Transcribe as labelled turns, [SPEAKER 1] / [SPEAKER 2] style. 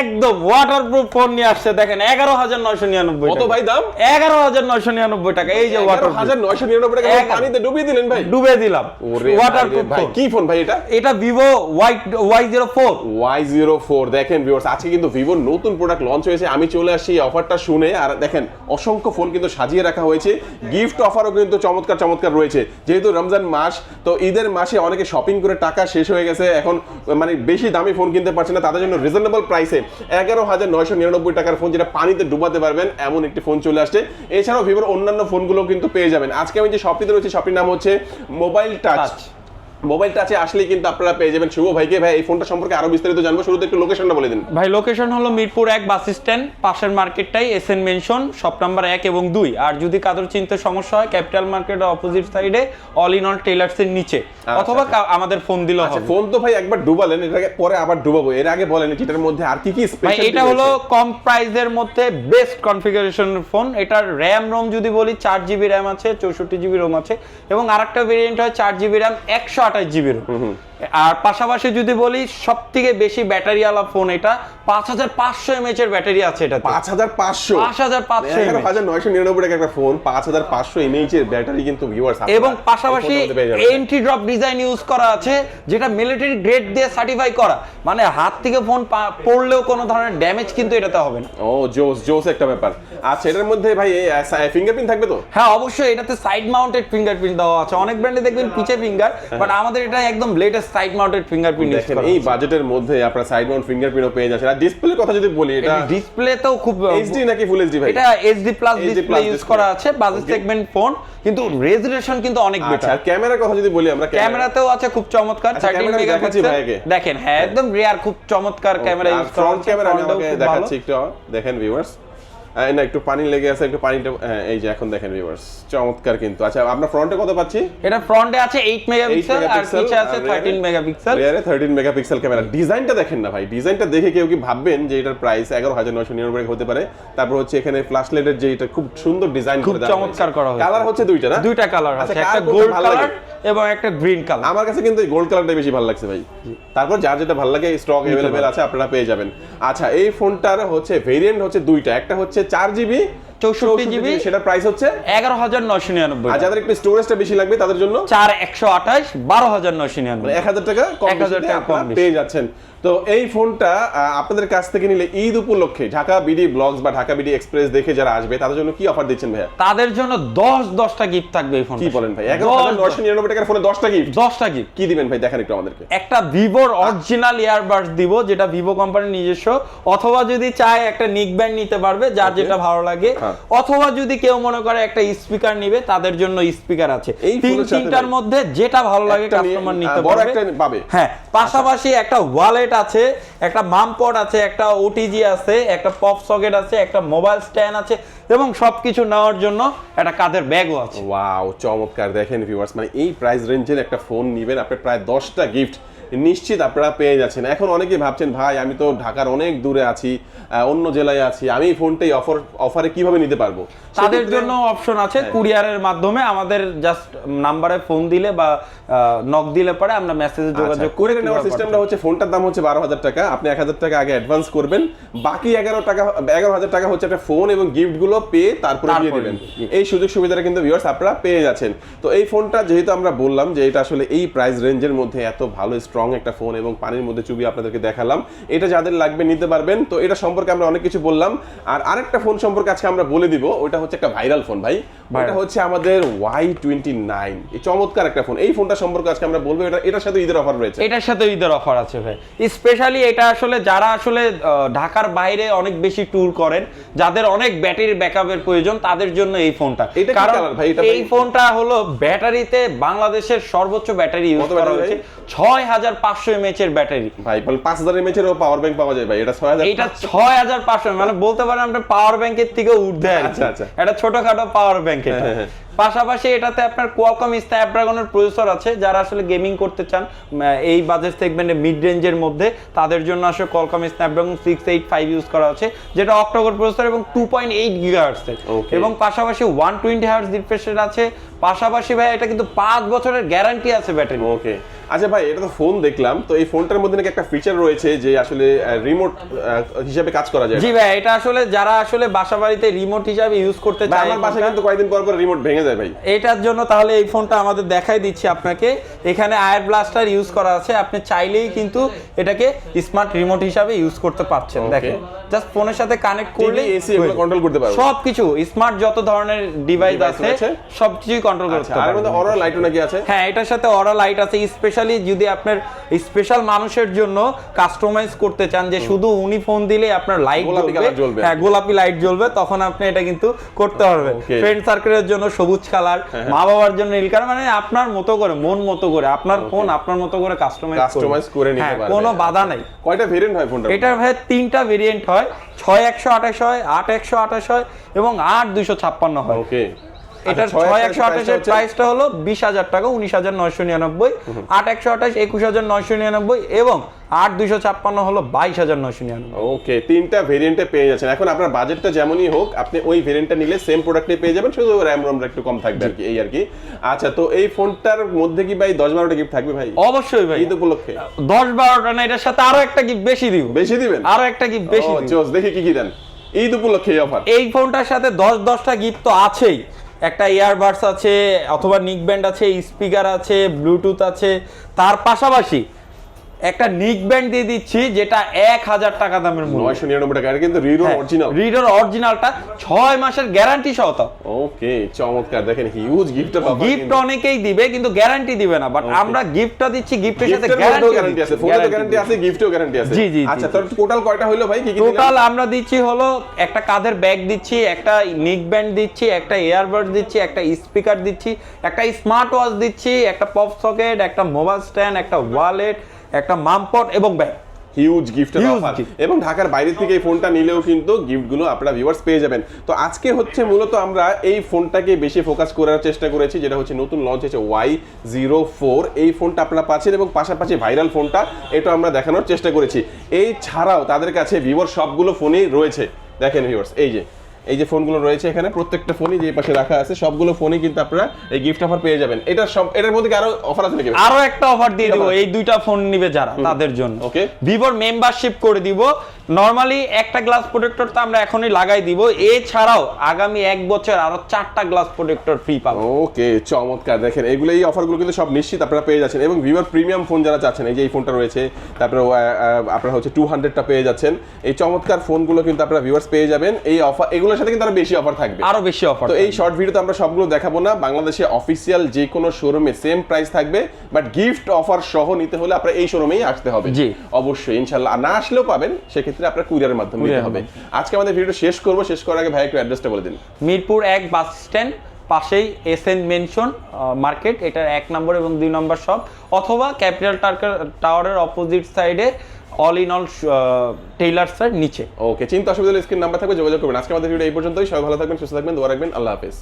[SPEAKER 1] একদম waterproof phone নিয়ে আসছে দেখেন এগারো হাজার নয়শো নিরানব্বই
[SPEAKER 2] কত ভাই দাম?
[SPEAKER 1] এগারো হাজার নয়শো নিরানব্বই টাকা এই যে ওয়াটার
[SPEAKER 2] হাজার নয়শো নিরানব্বই টাকা পানিতে ডুবিয়ে দিলেন ভাই।
[SPEAKER 1] ডুবে দিলাম। ওয়াটারপ্রুফ
[SPEAKER 2] ভাই, কি ফোন ভাই এটা?
[SPEAKER 1] এটা Vivo Y Y zero four
[SPEAKER 2] Y zero four দেখেন ভিউয়ার্স আজকে কিন্তু ভিভোর নতুন প্রোডাক্ট লঞ্চ হয়েছে। আমি চলে আসছি এই অফারটা শুনে আর দেখেন অসংখ্য ফোন কিন্তু সাজিয়ে রাখা হয়েছে। গিফট অফারও কিন্তু চমৎকার চমৎকার রয়েছে। যেহেতু রমজান মাস তো ঈদের মাসে অনেকে শপিং করে টাকা শেষ হয়ে গেছে। এখন মানে বেশি দামি ফোন কিনতে পারছে না তাদের জন্য রিজনেবল প্রাইসে এগারো হাজার নয়শো নিরানব্বই টাকার ফোন যেটা পানিতে ডুবাতে পারবেন, এমন একটি ফোন চলে আসছে। এছাড়াও ভিভোর অন্যান্য ফোনগুলো কিন্তু পেয়ে যাবেন। আজকে আমি যে শপটিতে রয়েছে শপটির নাম হচ্ছে মোবাইল টাচ। মোবাইল টাচে আসলেই কিন্তু আপনারা পেয়ে যাবেন। শুভ ভাইকে ভাই এই ফোনটা সম্পর্কে আরও বিস্তারিত জানব। শুরুতে একটু লোকেশনটা বলে দিন।
[SPEAKER 1] ভাই লোকেশন হলো মিরপুর এক বাস স্ট্যান্ড পাশের মার্কেটটাই S N mansion shop number এক এবং দুই। আর যদি কাদের চিনতে সমস্যা হয় ক্যাপিটাল মার্কেটের অপোজিট সাইডে অল ইন অল টেলার্স এর নিচে। অথবা আমাদের ফোন দিলেও
[SPEAKER 2] আচ্ছা
[SPEAKER 1] হবে।
[SPEAKER 2] ফোন তো ভাই একবার ডুবালেন এটাকে পরে আবার ডুবাবো। এর আগে বলেন এটার মধ্যে আর কি কি
[SPEAKER 1] ভাই
[SPEAKER 2] স্পেশাল
[SPEAKER 1] এটা হলো কম প্রাইসের মধ্যে বেস্ট কনফিগারেশন ফোন এটার র্যাম রোম যদি বলি চার জিবি র্যাম আছে চৌষট্টি জিবি রোম আছে। এবং আরেকটা ভেরিয়েন্ট হয় চার জিবি র্যাম একশো আঠাশ জিবি রোম আর পাশাপাশি যদি বলি সব থেকে বেশি ব্যাটারিওয়ালা ফোন এটা পাঁচ হাজার পাঁচশো এমএচ এর ব্যাটারি আছে এটা
[SPEAKER 2] পাঁচ হাজার পাঁচশো?
[SPEAKER 1] 5500
[SPEAKER 2] এগারো হাজার নয়শো নিরানব্বই টাকা একটা ফোন পাঁচ হাজার পাঁচশো এমএইচ এর ব্যাটারি কিন্তু ভিউয়ার্স
[SPEAKER 1] এবং পাশাপাশি এন্টি ড্রপ ডিজাইন ইউজ করা আছে যেটা মিলিটারি গ্রেড দিয়ে সার্টিফাই করা। মানে হাত থেকে ফোন পড়লেও কোনো ধরনের ড্যামেজ কিন্তু এটাতে হবে না।
[SPEAKER 2] ও জোস জোস একটা ব্যাপার। আচ্ছা এটার মধ্যে ভাই ফিঙ্গারপ্রিন্ট থাকবে তো?
[SPEAKER 1] হ্যাঁ অবশ্যই এটাতে সাইড মাউন্টেড ফিঙ্গারপ্রিন্ট দেওয়া আছে। অনেক ব্র্যান্ডে দেখবেন পিছে ফিঙ্গার বাট আমাদের এটা একদম লেটেস্ট সাইড মাউন্টেড ফিঙ্গারপ্রিন্ট
[SPEAKER 2] দেখেন এই বাজেটের মধ্যে আপনার সাইড মাউন্ট ফিঙ্গারপ্রিন্টও পেয়ে যাচ্ছেন। আর ডিসপ্লের কথা যদি বলি এটা
[SPEAKER 1] ডিসপ্লেতেও খুব
[SPEAKER 2] এইচডি নাকি ফুল এইচডি ভাই?
[SPEAKER 1] এটা এইচডি প্লাস ডিসপ্লে ইউজ করা আছে বাজেট সেগমেন্ট ফোন কিন্তু রেজুলেশন কিন্তু অনেক
[SPEAKER 2] আচ্ছা
[SPEAKER 1] বেটার
[SPEAKER 2] আর ক্যামেরার কথা যদি বলি আমরা
[SPEAKER 1] ক্যামেরাতেও আছে খুব চমৎকার
[SPEAKER 2] আচ্ছা,
[SPEAKER 1] 13 মেগাপিক্সেল দেখেন হ্যাঁ একদম রিয়ার খুব চমৎকার ক্যামেরা ইউজ করা
[SPEAKER 2] ফ্রন্ট ক্যামেরা আমি আমাকে দেখাচ্ছি একটু দেখেন ভিউয়ার্স না একটু পানি লেগে আছে একটু পানিটা এই যে এখন দেখেন ভিউয়ার্স চমৎকার কিন্তু। আচ্ছা আমরা ফ্রন্টে কত পাচ্ছি?
[SPEAKER 1] এটা ফ্রন্টে আছে 8 মেগাপিক্সেল আর পিছে আছে 13 মেগাপিক্সেল
[SPEAKER 2] রিয়ারে 13 মেগাপিক্সেল ক্যামেরা ডিজাইনটা দেখেন না ভাই। ডিজাইনটা দেখে কেউ কি ভাববেন যে এটার প্রাইস 11999 হতে পারে? তারপর হচ্ছে এখানে ফ্ল্যাশ লাইটের যে এটা খুব সুন্দর ডিজাইন
[SPEAKER 1] খুব চমৎকার করা হয়েছে।
[SPEAKER 2] কালার হচ্ছে দুইটা না?
[SPEAKER 1] দুইটা কালার
[SPEAKER 2] আচ্ছা,
[SPEAKER 1] আছে একটা
[SPEAKER 2] কোনটা
[SPEAKER 1] গোল্ড? কালার এবং একটা গ্রিন কালার
[SPEAKER 2] আমার কাছে কিন্তু গোল্ড কালারটাই বেশি ভালো লাগছে ভাই। তারপর যার যেটা ভালো লাগে স্টক অ্যাভেলেবেল আছে আপনারা পেয়ে যাবেন। আচ্ছা এই ফোনটার হচ্ছে ভেরিয়েন্ট হচ্ছে দুইটা। একটা হচ্ছে চার জিবি
[SPEAKER 1] চৌষট্টি জিবি
[SPEAKER 2] সেটার প্রাইস হচ্ছে
[SPEAKER 1] এগারো হাজার নয়শো নিরানব্বই।
[SPEAKER 2] আর যাদের একটু স্টোরেজটা বেশি লাগবে তাদের জন্য
[SPEAKER 1] চার একশো আঠাশ বারো হাজার নয়শো নিরানব্বই।
[SPEAKER 2] এক হাজার টাকা কম
[SPEAKER 1] 1000 টাকা।
[SPEAKER 2] পেয়ে যাচ্ছেন। তো এই ফোনটা আপনাদের কাছ থেকে নিলে ঈদ উপলক্ষে ঢাকা বিডি ব্লগস বা ঢাকা বিডি এক্সপ্রেস দেখে যারা আসবে তাদের জন্য কি অফার দিচ্ছেন ভাইয়া?
[SPEAKER 1] তাদের জন্য দশ দশটা গিফট থাকবে এই ফোন
[SPEAKER 2] কি বলেন ভাই? এগারো নয়শো নিরানব্বই টাকার ফোনে দশটা গিফট
[SPEAKER 1] দশটা গিফট
[SPEAKER 2] কি দিবেন ভাই? দেখেন একটু আমাদেরকে।
[SPEAKER 1] একটা ভিভোর অরিজিনাল ইয়ারবাডস দিব যেটা ভিভো কোম্পানির নিজস্ব। অথবা যদি চায় একটা নিক ব্যান্ড নিতে পারবে যার যেটা ভালো লাগে।
[SPEAKER 2] হ্যাঁ।
[SPEAKER 1] অথবা যদি কেউ মনে করে একটা স্পিকার নিবে তাদের জন্য স্পিকার আছে।
[SPEAKER 2] এই
[SPEAKER 1] তিন তিনটার মধ্যে যেটা ভালো লাগে কাস্টমার নিতে পারবে।
[SPEAKER 2] একটা পাবে।
[SPEAKER 1] হ্যাঁ পাশাপাশি একটা ওয়ালেট আছে, একটা মামপট আছে, একটা ওটিজি আছে, একটা পপ সকেট আছে, একটা মোবাইল স্ট্যান্ড আছে এবং সবকিছু নেওয়ার জন্য একটা কাঁধের ব্যাগও আছে।
[SPEAKER 2] ওয়াও চমৎকার। দেখেন ভিউয়ার্স মানে এই প্রাইস রেঞ্জের একটা ফোন নিবেন আপনি প্রায় দশটা গিফট নিশ্চিত আপনারা পেয়ে যাচ্ছেন। এখন অনেকেই ভাবছেন ভাই আমি তো ঢাকার অনেক দূরে আছি অন্য জেলায় আছি আমি এই ফোনটাই অফার অফারে কীভাবে নিতে পারব?
[SPEAKER 1] তাদের জন্য অপশন আছে
[SPEAKER 2] হ্যাঁ।
[SPEAKER 1] কুরিয়ারের মাধ্যমে আমাদের জাস্ট নাম্বারে ফোন দিলে বা নক দিলে পরে আমরা মেসেজে যোগাযোগ করে
[SPEAKER 2] করে নেওয়ার সিস্টেমটা হচ্ছে ফোনটার দাম হচ্ছে বারো হাজার টাকা। আপনি এক হাজার টাকা আগে অ্যাডভান্স করবেন। বাকি এগারো টাকা এগারো হাজার টাকা হচ্ছে একটা ফোন এবং গিফট গুলো পেয়ে তারপরে দিয়ে দিবেন। এই সুযোগ সুবিধাটা কিন্তু ভিউয়ার্স আপনারা পেয়ে যাচ্ছেন। তো এই ফোনটা যেহেতু আমরা বললাম যে এটা আসলে এই প্রাইস রেঞ্জের মধ্যে এত ভালো স্ট্রং একটা ফোন এবং পানির মধ্যে চুবি আপনাদেরকে দেখালাম এটা যাদের লাগবে নিতে পারবেন। তো এটা সম্পর্কে আমরা অনেক কিছু বললাম। আর আরেকটা ফোন সম্পর্কে আজকে আমরা বলে দিব ওটা হচ্ছে একটা ভাইরাল ফোন ভাই। ওটা হচ্ছে আমাদের ওয়াই টোয়েন্টি নাইন এই চমৎকার একটা ফোন এই ফোনটা সম্পর্কে আজকে আমরা বলব। এটা এটার সাথে ঈদের অফার রয়েছে।
[SPEAKER 1] এটার সাথে ঈদের অফার আছে ভাই। স্পেশালি এটা আসলে যারা আসলে ঢাকার বাইরে অনেক বেশি ট্যুর করেন যাদের অনেক ব্যাটারি ব্যাকআপের প্রয়োজন তাদের জন্য এই ফোনটা। কারণ এই ফোনটা হলো ব্যাটারিতে বাংলাদেশের সর্বোচ্চ ব্যাটারি ইউজ করা হয়েছে। ছয় হাজার পাঁচশো এমএচ এর ব্যাটারি।
[SPEAKER 2] ভাই বল পাঁচ হাজার এমএচ এর পাওয়ার ব্যাংক পাওয়া যায় ভাই। এটা ছয় হাজার
[SPEAKER 1] এটা ছয় হাজার পাঁচশো মানে বলতে পারেন আপনার পাওয়ার ব্যাংকের থেকে উঠবে
[SPEAKER 2] আচ্ছা, আচ্ছা।
[SPEAKER 1] এটা ছোটখাটো পাওয়ার ব্যাংক এটা।
[SPEAKER 2] হ্যাঁ, হ্যাঁ।
[SPEAKER 1] পাশাপাশি এটাতে আপনার কোয়ালকম স্ন্যাপড্রাগনের প্রসেসর আছে যারা আসলে গেমিং করতে চান এই বাজেট সেগমেন্টে মিড রেঞ্জের মধ্যে তাদের জন্য আসলে Qualcomm Snapdragon six eight five use করা আছে যেটা অক্টোবর প্রসেসর এবং টু পয়েন্ট এইট গিগাহার্সের. এবং পাশাপাশি ওয়ান টোয়েন্টি হার্স রিফ্রেশ আছে। পাশাপাশি ভাই এটা কিন্তু পাঁচ বছরের গ্যারান্টি আছে ব্যাটারি
[SPEAKER 2] ওকে আচ্ছা ভাই এটা তো ফোন দেখলাম। তো এই ফোনটার মধ্যে নাকি একটা ফিচার রয়েছে যে আসলে রিমোট হিসাবে কাজ করা যায়।
[SPEAKER 1] জি ভাই এটা আসলে যারা আসলে বাসা বাড়িতে রিমোট হিসাবে ইউজ করতে চায়
[SPEAKER 2] আমার
[SPEAKER 1] ফোনটা-
[SPEAKER 2] কিন্তু কয়েকদিন পর পর রিমোট ভেঙে যায় ভাই।
[SPEAKER 1] এটার জন্য তাহলে এই ফোনটা আমাদের দেখাই দিচ্ছি আপনাকে। এখানে আয়ার ব্লাস্টার ইউজ করা আছে। আপনি চাইলেই কিন্তু এটাকে স্মার্ট রিমোট হিসাবে ইউজ করতে পারছেন। দেখেন জাস্ট ফোনের সাথে কানেক্ট করলে
[SPEAKER 2] এসি এগুলো কন্ট্রোল করতে পারব।
[SPEAKER 1] সবকিছু স্মার্ট যত ধরনের ডিভাইস আছে? সবকিছুই কন্ট্রোল করতে
[SPEAKER 2] আচ্ছা আর মধ্যে অরা লাইটও নাকি আছে?
[SPEAKER 1] হ্যাঁ এটার সাথে অরা লাইট আছে স্পেশালি যদি আপনার স্পেশাল মানুষের জন্য কাস্টমাইজ করতে চান যে শুধু উনি ফোন দিলে আপনার লাইট জ্বলবে হ্যাঁ গোলাপি লাইট জ্বলবে তখন আপনি এটা কিন্তু করতে পারবেন। ফ্রেন্ড সার্কেলের জন্য সবুজ কালার মা বাবার জন্য নীল কালার মানে আপনার মতো করে মন মতো করে আপনার ফোন আপনার মতো করে কাস্টমাইজ
[SPEAKER 2] Customize করে নিতে পারবে।
[SPEAKER 1] কোনো বাধা নাই।
[SPEAKER 2] কয়টা ভেরিয়েন্ট হয় ফোনটা
[SPEAKER 1] এটার ভাই তিনটা ভেরিয়েন্ট হয় ছয় একশো আঠাশ হয় আট একশো আঠাশ হয় এবং আট দুইশো ছাপ্পান্ন হয়।
[SPEAKER 2] ওকে
[SPEAKER 1] এটার ছয় একশো আঠাশের প্রাইসটা হলো বিশ হাজার টাকা উনিশ হাজার নয়শো নিরানব্বই। আট একশো আঠাশ একুশ হাজার নয়শো নিরানব্বই এবং আট দুইশো ছাপ্পান্ন হলো বাইশ হাজার নয়শো নিরানব্বই।
[SPEAKER 2] ওকে তিনটা ভেরিয়েন্টে পেয়ে যাচ্ছেন। এখন আপনার বাজেটটা যেমনই হোক আপনি ওই ভেরিয়েন্টটা নিলে সেম প্রোডাক্টে পেয়ে যাবেন শুধু র্যাম রোমটা একটু কম থাকবে আর কি এই আর কি। আচ্ছা তো এই ফোনটার মধ্যে কি ভাই দশ বারোটা গিফট থাকবে ভাই?
[SPEAKER 1] অবশ্যই ভাই।
[SPEAKER 2] ঈদ উপলক্ষে।
[SPEAKER 1] দশ বারোটা না এটার সাথে আরও একটা গিফট বেশি দিব।
[SPEAKER 2] বেশি দিবেন?
[SPEAKER 1] আরও একটা গিফট বেশি দিব।
[SPEAKER 2] দেখি কি কি দেন। ঈদ উপলক্ষে অফার
[SPEAKER 1] এই ফোনটার সাথে দশ দশটা গিফট তো আছেই। একটা ইয়ারবাডস আছে অথবা নিক ব্যান্ড আছে স্পিকার আছে ব্লুটুথ আছে তার পাশাপাশি একটা নিক ব্যান্ড দিয়ে দিচ্ছি যেটা এক হাজার টাকা দামের মূল্য।
[SPEAKER 2] নয়শো নিরানব্বই টাকা এটা কিন্তু
[SPEAKER 1] হ্যাঁ।
[SPEAKER 2] অরিজিনাল
[SPEAKER 1] রিডার অরিজিনালটা ছয় মাসের গ্যারান্টি সহ তো।
[SPEAKER 2] ওকে চমৎকার দেখেন হিউজ গিফট
[SPEAKER 1] গিফট অনেকেই দিবে কিন্তু গ্যারান্টি দিবে না বাট আমরা গিফটটা দিচ্ছি গিফটের সাথে
[SPEAKER 2] গ্যারান্টি আছে ফোনে গ্যারান্টি আছে গিফটেও গ্যারান্টি আছে।
[SPEAKER 1] জি, জি,
[SPEAKER 2] আচ্ছা। তোর টোটাল কয়টা হইল ভাই? কি কি
[SPEAKER 1] টোটাল আমরা দিচ্ছি হলো একটা কাঁধের ব্যাগ দিচ্ছি একটা নিক ব্যান্ড দিচ্ছি একটা ইয়ারবাড দিচ্ছি একটা স্পিকার দিচ্ছি একটা স্মার্ট ওয়াচ দিচ্ছি একটা পপ সকেট একটা মোবাইল স্ট্যান্ড একটা ওয়ালেট একটা মামপট এবং ব্যাগ।
[SPEAKER 2] Huge
[SPEAKER 1] gift।
[SPEAKER 2] এবং ঢাকার বাইরে থেকে এই ফোনটা নিলেও কিন্তু গিফটগুলো আপনারা ভিউয়ার্স পেয়ে যাবেন। তো আজকে হচ্ছে মূলত আমরা এই ফোনটাকে বেশি ফোকাস করার চেষ্টা করেছি যেটা হচ্ছে নতুন লঞ্চ হয়েছে ওয়াই জিরো ফোর এই ফোনটা আপনারা পাচ্ছেন এবং পাশাপাশি ভাইরাল ফোনটা এটা আমরা দেখানোর চেষ্টা করেছি। এই ছাড়াও তাদের কাছে ভিভোর সবগুলো ফোনই রয়েছে। দেখেন ভিউয়ার্স এই যে। এই যে ফোনগুলো রয়েছে এখানে প্রত্যেকটা ফোনই যে পাশে রাখা আছে সবগুলো ফোনই কিন্তু আপনারা এই গিফট অফার পেয়ে যাবেন। এটা সব এটার মধ্যে আরও অফার আছে নাকি?
[SPEAKER 1] আরও একটা অফার দিয়ে দিব এই দুইটা ফোন নিবে যারা তাদের জন্য।
[SPEAKER 2] ওকে।
[SPEAKER 1] ভিভোর মেম্বারশিপ করে দিব। নরমালি একটা গ্লাস প্রোটেক্টর তো আমরা এখনই লাগাই দিব। এছাড়াও আগামী এক বছর আরও চারটা গ্লাস প্রোটেক্টর ফ্রি পাবো।
[SPEAKER 2] ওকে চমৎকার। দেখেন এগুলো এই অফারগুলো কিন্তু সব নিশ্চিত আপনারা পেয়ে যাচ্ছেন। এবং ভিভোর প্রিমিয়াম ফোন যারা চাচ্ছেন এই যে এই ফোনটা রয়েছে তারপরে আপনারা হচ্ছে টু হান্ড্রেডটা পেয়ে যাচ্ছেন। এই চমৎকার ফোনগুলো কিন্তু আপনারা ভিউয়ার্স পেয়ে যাবেন। এই অফার এগুলোর সাথে কিন্তু আরও বেশি অফার থাকবে।
[SPEAKER 1] আরও বেশি অফার
[SPEAKER 2] তো এই শর্ট ভিডিওতে আমরা সবগুলো দেখাবো না। বাংলাদেশে অফিসিয়াল যে কোনো শোরুমে সেম প্রাইস থাকবে বাট গিফট অফার সহ নিতে হলে আপনার এই শোরুমেই আসতে হবে।
[SPEAKER 1] জি।
[SPEAKER 2] অবশ্যই ইনশাল্লাহ। না আসলেও পাবেন সেক্ষেত্রে আপনার কুরিয়ারের মাধ্যমে নিতে হবে। আজকে আমাদের ভিডিও শেষ করব। শেষ করার আগে ভাই একটু অ্যাড্রেসটা বলে দিন।
[SPEAKER 1] মিরপুর এক বাস স্ট্যান্ড পাশেই এস এন মেনশন মার্কেট এটার এক নম্বর এবং দুই নম্বর শপ অথবা ক্যাপিটাল টাওয়ারের অপোজিট সাইডে অল ইন অল টেইলার্সের নিচে।
[SPEAKER 2] ওকে চিন্তা অসুবিধা স্ক্রিন নাম্বার থাকবে, যোগাযোগ করবেন। আজকে আমাদের ভিডিও এই পর্যন্তই। সবাই ভালো থাকবেন, সুস্থ থাকবেন, দোয়া রাখবেন। আল্লাহ হাফেজ।